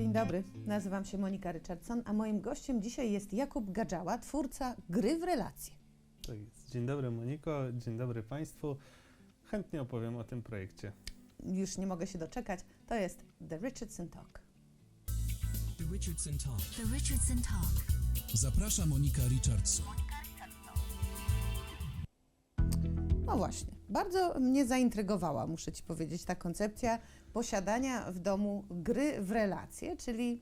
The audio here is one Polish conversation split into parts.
Dzień dobry, nazywam się Monika Richardson, a moim gościem dzisiaj jest Jakub Gadżała, twórca gry w relacje. Tak jest. Dzień dobry Moniko, dzień dobry Państwu. Chętnie opowiem o tym projekcie. Już nie mogę się doczekać, to jest The Richardson Talk. The Richardson Talk. The Richardson Talk. Zaprasza Monika Richardson. No właśnie, bardzo mnie zaintrygowała, muszę Ci powiedzieć, ta koncepcja posiadania w domu gry w relacje, czyli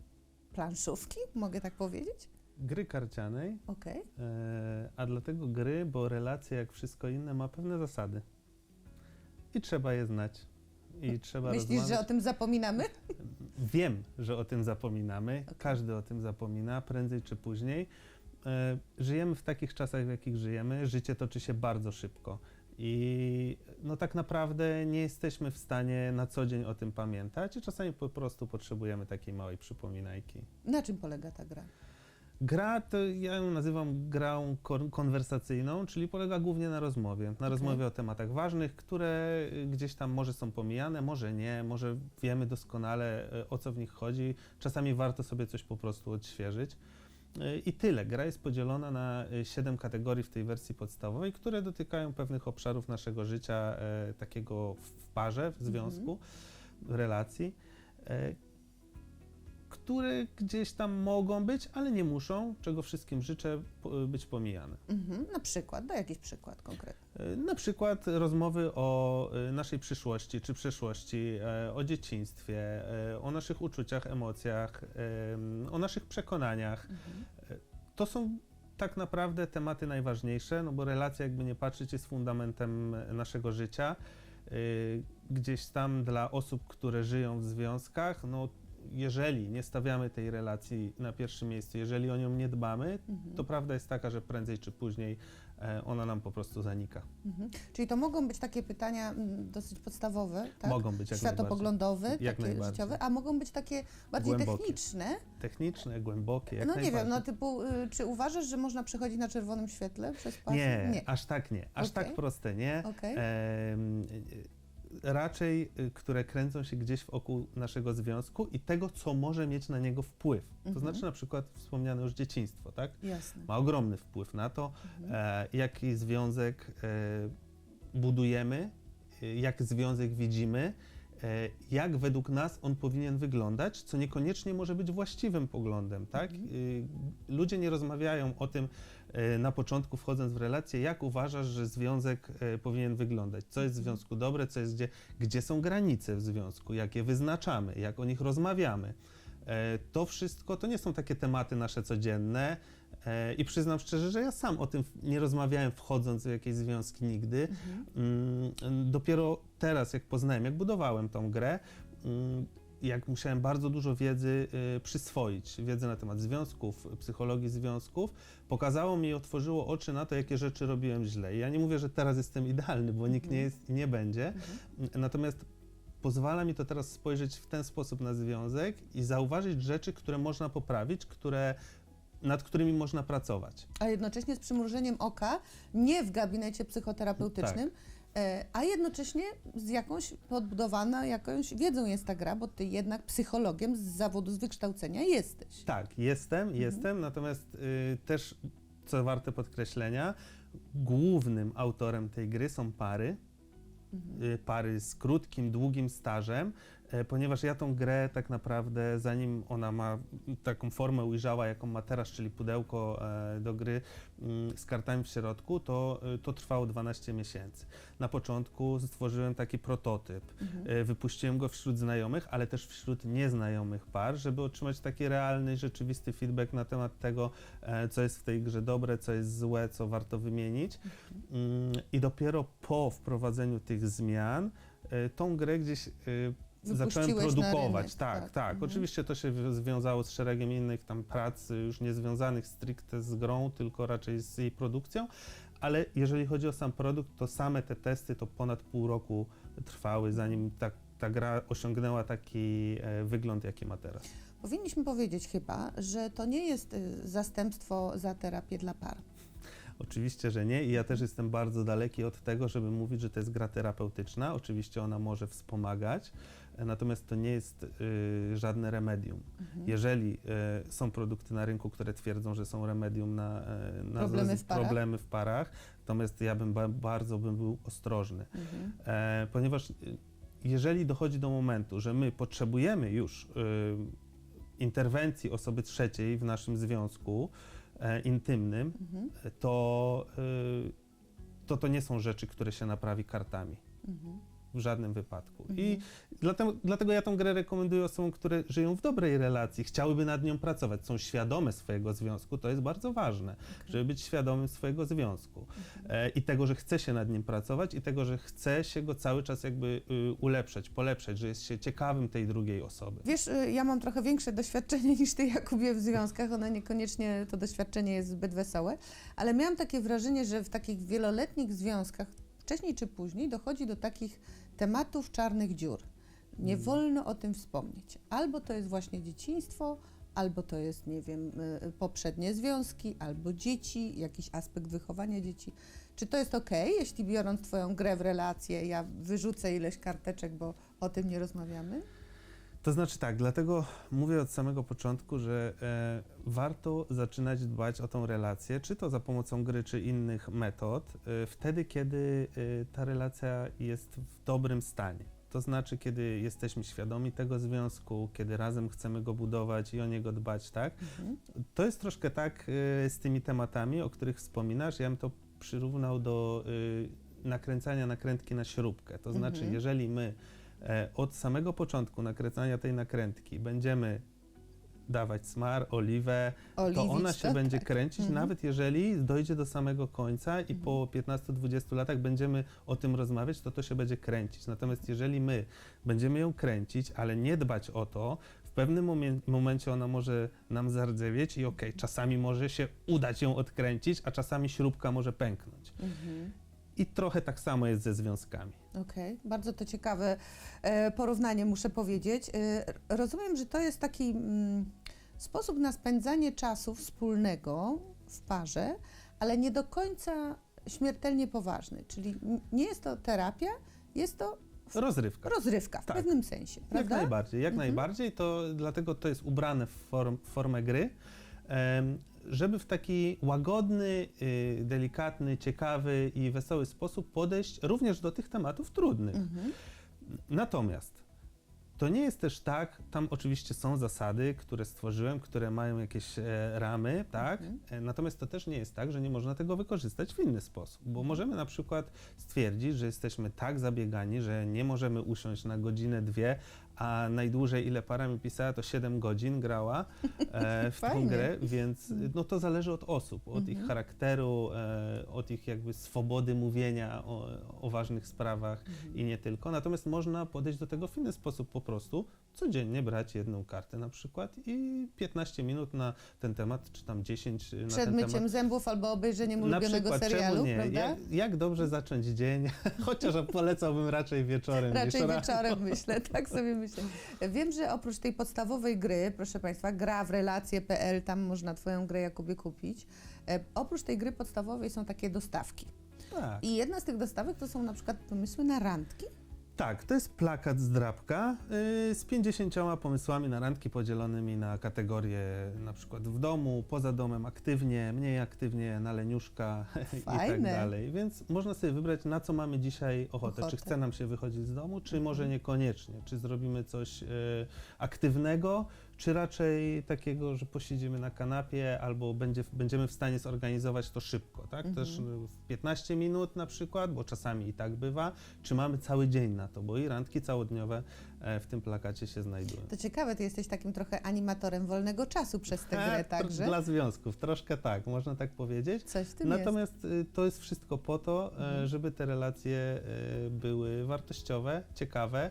planszówki, mogę tak powiedzieć? Gry karcianej, Okej. e, a dlatego gry, bo relacja, jak wszystko inne, ma pewne zasady. I trzeba je znać. I trzeba Myślisz, rozmawiać. że o tym zapominamy? Wiem, że o tym zapominamy. Każdy o tym zapomina, prędzej czy później. E, Żyjemy w takich czasach, w jakich żyjemy. Życie toczy się bardzo szybko. I no tak naprawdę nie jesteśmy w stanie na co dzień o tym pamiętać i czasami po prostu potrzebujemy takiej małej przypominajki. Na czym polega ta gra? Gra to ja ją nazywam grą kon- konwersacyjną, czyli polega głównie na rozmowie. Na rozmowie o tematach ważnych, które y, gdzieś tam może są pomijane, może nie, może wiemy doskonale y, o co w nich chodzi. Czasami warto sobie coś po prostu odświeżyć. Y, I tyle. Gra jest podzielona na y, siedem kategorii w tej wersji podstawowej, które dotykają pewnych obszarów naszego życia, e, takiego w parze, w związku, w relacji. Które gdzieś tam mogą być, ale nie muszą, czego wszystkim życzę, być pomijane. Mhm, na przykład, daj jakiś przykład konkretny. E, Na przykład rozmowy o e, naszej przyszłości czy przeszłości, e, o dzieciństwie, o naszych uczuciach, emocjach, em, o naszych przekonaniach. E, To są tak naprawdę tematy najważniejsze, no bo relacja, jakby nie patrzeć, jest fundamentem naszego życia. Gdzieś tam dla osób, które żyją w związkach, no jeżeli nie stawiamy tej relacji na pierwszym miejscu, jeżeli o nią nie dbamy, to prawda jest taka, że prędzej czy później e, ona nam po prostu zanika. Mhm. Czyli to mogą być takie pytania mm, dosyć podstawowe, tak? Mogą być jak Światopoglądowe, Jak takie najbardziej. życiowe, a mogą być takie bardziej Głębokie. techniczne. Techniczne, głębokie, jak no nie wiem, no typu, y, czy uważasz, że można przechodzić na czerwonym świetle przez pas? Nie, aż tak nie. Aż Okej. tak proste nie. Okej. Em, y, raczej, y, które kręcą się gdzieś wokół naszego związku i tego, co może mieć na niego wpływ. Mhm. To znaczy na przykład wspomniane już dzieciństwo, tak? Jasne. Ma ogromny wpływ na to, Mhm. e, jaki związek e, budujemy, e, jak związek widzimy, jak według nas on powinien wyglądać, co niekoniecznie może być właściwym poglądem, tak? Mhm. Y, Ludzie nie rozmawiają o tym e, na początku, wchodząc w relację, jak uważasz, że związek e, powinien wyglądać, co jest w Mhm. związku dobre, co jest gdzie, gdzie są granice w związku, jak je wyznaczamy, jak o nich rozmawiamy. E, To wszystko to nie są takie tematy nasze codzienne e, i przyznam szczerze, że ja sam o tym nie rozmawiałem wchodząc w jakieś związki nigdy. Mm, Dopiero teraz, jak poznałem, jak budowałem tą grę, mm, jak musiałem bardzo dużo wiedzy y, przyswoić, wiedzy na temat związków, psychologii związków, pokazało mi i otworzyło oczy na to, jakie rzeczy robiłem źle. I ja nie mówię, że teraz jestem idealny, bo nikt nie jest i nie będzie. Natomiast pozwala mi to teraz spojrzeć w ten sposób na związek i zauważyć rzeczy, które można poprawić, które, nad którymi można pracować. A jednocześnie z przymrużeniem oka, nie w gabinecie psychoterapeutycznym, Tak. e, a jednocześnie z jakąś podbudowana jakąś wiedzą jest ta gra, bo ty jednak psychologiem z zawodu, z wykształcenia jesteś. Tak, jestem, jestem, natomiast y, też, co warte podkreślenia, głównym autorem tej gry są pary. y, Pary z krótkim, długim stażem, ponieważ ja tą grę tak naprawdę, zanim ona ma taką formę ujrzała, jaką ma teraz, czyli pudełko e, do gry mm, z kartami w środku, to, y, to trwało 12 miesięcy. Na początku stworzyłem taki prototyp, e, wypuściłem go wśród znajomych, ale też wśród nieznajomych par, żeby otrzymać taki realny, rzeczywisty feedback na temat tego, e, co jest w tej grze dobre, co jest złe, co warto wymienić. Mm, I dopiero po wprowadzeniu tych zmian e, tą grę gdzieś e, zacząłem Wypuściłeś na produkować. rynek, tak, tak. tak. Mhm. Oczywiście to się wi- związało z szeregiem innych tam prac, już nie związanych stricte z grą, tylko raczej z jej produkcją. Ale jeżeli chodzi o sam produkt, to same te testy to ponad pół roku trwały, zanim ta, ta gra osiągnęła taki e, wygląd, jaki ma teraz. Powinniśmy powiedzieć chyba, że to nie jest y, zastępstwo za terapię dla par. Oczywiście, że nie i ja też jestem bardzo daleki od tego, żeby mówić, że to jest gra terapeutyczna. Oczywiście ona może wspomagać, e, natomiast to nie jest y, żadne remedium. Mhm. Jeżeli e, są produkty na rynku, które twierdzą, że są remedium na, e, na Problemy z- w parach? problemy w parach, natomiast ja bym ba, bardzo bym był ostrożny, Mhm. e, ponieważ y, jeżeli dochodzi do momentu, że my potrzebujemy już y, interwencji osoby trzeciej w naszym związku e, intymnym, Mhm. to, y, to to nie są rzeczy, które się naprawi kartami. Mhm. W żadnym wypadku. Mhm. I dlatego, dlatego ja tą grę rekomenduję osobom, które żyją w dobrej relacji, chciałyby nad nią pracować, są świadome swojego związku. To jest bardzo ważne, żeby być świadomym swojego związku e, i tego, że chce się nad nim pracować i tego, że chce się go cały czas jakby y, ulepszać, polepszać, że jest się ciekawym tej drugiej osoby. Wiesz, y, ja mam trochę większe doświadczenie niż ty, Jakubie, w związkach. One niekoniecznie, to doświadczenie jest zbyt wesołe, ale miałam takie wrażenie, że w takich wieloletnich związkach, wcześniej czy później, dochodzi do takich tematów czarnych dziur. Nie Mm. wolno o tym wspomnieć. Albo to jest właśnie dzieciństwo, albo to jest, nie wiem, y, poprzednie związki, albo dzieci, jakiś aspekt wychowania dzieci. Czy to jest ok, jeśli biorąc Twoją grę w relacje, ja wyrzucę ileś karteczek, bo o tym nie rozmawiamy? To znaczy tak, dlatego mówię od samego początku, że e, warto zaczynać dbać o tą relację, czy to za pomocą gry, czy innych metod, e, wtedy, kiedy e, ta relacja jest w dobrym stanie. To znaczy, kiedy jesteśmy świadomi tego związku, kiedy razem chcemy go budować i o niego dbać, tak? Mhm. To jest troszkę tak y, z tymi tematami, o których wspominasz. Ja bym to przyrównał do y, nakręcania nakrętki na śrubkę. To znaczy, Mhm. jeżeli my e, od samego początku nakręcania tej nakrętki będziemy dawać smar, oliwę, to Oliwić ona się to, będzie tak. kręcić, Mhm. nawet jeżeli dojdzie do samego końca i Mhm. po 15-20 latach będziemy o tym rozmawiać, to to się będzie kręcić. Natomiast jeżeli my będziemy ją kręcić, ale nie dbać o to, w pewnym momie- momencie ona może nam zardzewieć i okej, czasami może się udać ją odkręcić, a czasami śrubka może pęknąć. Mhm. I trochę tak samo jest ze związkami. Okej, bardzo to ciekawe e, porównanie, muszę powiedzieć. E, rozumiem, że to jest taki mm, sposób na spędzanie czasu wspólnego w parze, ale nie do końca śmiertelnie poważny. Czyli n- nie jest to terapia, jest to Rozrywka. rozrywka w Tak. pewnym sensie, Jak prawda? najbardziej, jak Mhm. najbardziej, to dlatego to jest ubrane w form, w formę gry, em, żeby w taki łagodny, y, delikatny, ciekawy i wesoły sposób podejść również do tych tematów trudnych. Mhm. Natomiast to nie jest też tak, tam oczywiście są zasady, które stworzyłem, które mają jakieś e, ramy, tak? Mhm. E, natomiast to też nie jest tak, że nie można tego wykorzystać w inny sposób, bo możemy na przykład stwierdzić, że jesteśmy tak zabiegani, że nie możemy usiąść na godzinę, dwie, a najdłużej ile para mi pisała, to 7 godzin grała e, w Fajnie. grę, więc no to zależy od osób, od ich Mhm. charakteru, e, od ich jakby swobody mówienia o, o ważnych sprawach Mhm. i nie tylko. Natomiast można podejść do tego w inny sposób, po prostu codziennie brać jedną kartę na przykład i 15 minut na ten temat, czy tam 10 na Przed ten myciem temat. zębów albo obejrzeniem Na ulubionego przykład, serialu, czemu nie? prawda? Jak, jak dobrze zacząć dzień? Chociaż polecałbym raczej wieczorem Raczej niż rano. wieczorem myślę, tak sobie myślę. Wiem, że oprócz tej podstawowej gry, proszę Państwa, gra w relacje.pl, tam można Twoją grę Jakubie kupić. E, oprócz tej gry podstawowej są takie dostawki. Tak. I jedna z tych dostawek to są na przykład pomysły na randki. Tak, to jest plakat z drapka yy, z 50 pomysłami na randki podzielonymi na kategorie na przykład w domu, poza domem, aktywnie, mniej aktywnie, na leniuszka i tak Fajne. dalej. Więc można sobie wybrać, na co mamy dzisiaj ochotę. Ochotę. Czy chce nam się wychodzić z domu, czy Mhm. może niekoniecznie. Czy zrobimy coś yy, aktywnego, czy raczej takiego, że posiedzimy na kanapie albo będzie, będziemy w stanie zorganizować to szybko, tak? Mhm. Też y, w 15 minut na przykład, bo czasami i tak bywa, czy mamy cały dzień na to, bo i randki całodniowe e, w tym plakacie się znajdują. To ciekawe, Ty jesteś takim trochę animatorem wolnego czasu przez tę grę, tr- także Dla związków, troszkę tak, można tak powiedzieć. coś w tym jest. Natomiast y, to jest wszystko po to, e, Mhm. żeby te relacje e, były wartościowe, ciekawe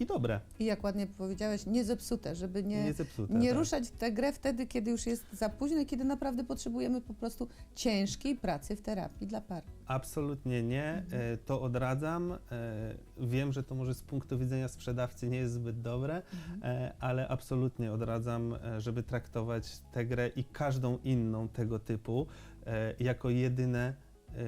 i dobre, I jak ładnie powiedziałeś, nie zepsute, żeby nie, nie zepsute. nie tak. ruszać w tę grę wtedy, kiedy już jest za późno i kiedy naprawdę potrzebujemy po prostu ciężkiej pracy w terapii dla par. Absolutnie nie. Mhm. E, To odradzam. E, Wiem, że to może z punktu widzenia sprzedawcy nie jest zbyt dobre, e, ale absolutnie odradzam, żeby traktować tę grę i każdą inną tego typu jako jedyne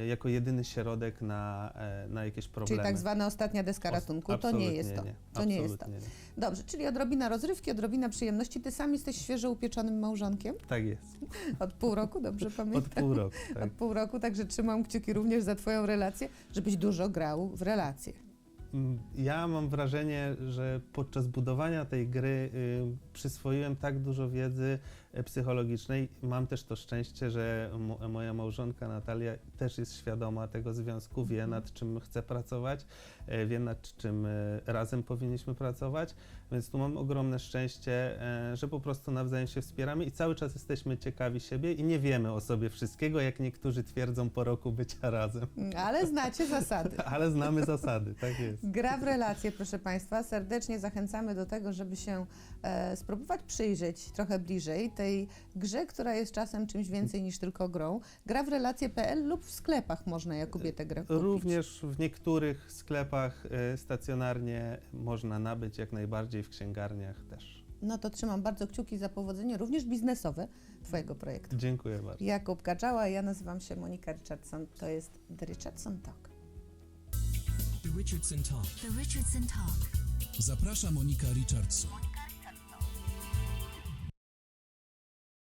jako jedyny środek na, e, na jakieś problemy. Czyli tak zwana ostatnia deska ratunku. To nie jest to. Nie. To nie jest to. Nie. Dobrze, czyli odrobina rozrywki, odrobina przyjemności. Ty sam jesteś świeżo upieczonym małżonkiem? Tak jest. Od pół roku, dobrze Od pamiętam? pół roku. Tak. Od pół roku, także trzymam kciuki również za Twoją relację, żebyś dużo grał w relacje. Mm, Ja mam wrażenie, że podczas budowania tej gry y, przyswoiłem tak dużo wiedzy e, psychologicznej. Mam też to szczęście, że mo- moja małżonka Natalia też jest świadoma tego związku, wie nad czym chce pracować, e, wie nad czym e, razem powinniśmy pracować, więc tu mam ogromne szczęście, e, że po prostu nawzajem się wspieramy i cały czas jesteśmy ciekawi siebie i nie wiemy o sobie wszystkiego, jak niektórzy twierdzą po roku bycia razem. Ale znacie zasady. Ale znamy zasady, tak jest. Gra w relacje, proszę Państwa. Serdecznie zachęcamy do tego, żeby się e, spróbować przyjrzeć trochę bliżej tej grze, która jest czasem czymś więcej niż tylko grą. Gra w relacje.pl lub w sklepach można Jakubie tę grę kupić. Również w niektórych sklepach e, stacjonarnie można nabyć, jak najbardziej w księgarniach też. No to trzymam bardzo kciuki za powodzenie, również biznesowe Twojego projektu. Dziękuję bardzo. Jakub Gaczała, ja nazywam się Monika Richardson. To jest The Richardson Talk. The Richardson Talk. The Richardson Talk. Zaprasza Monika Richardson.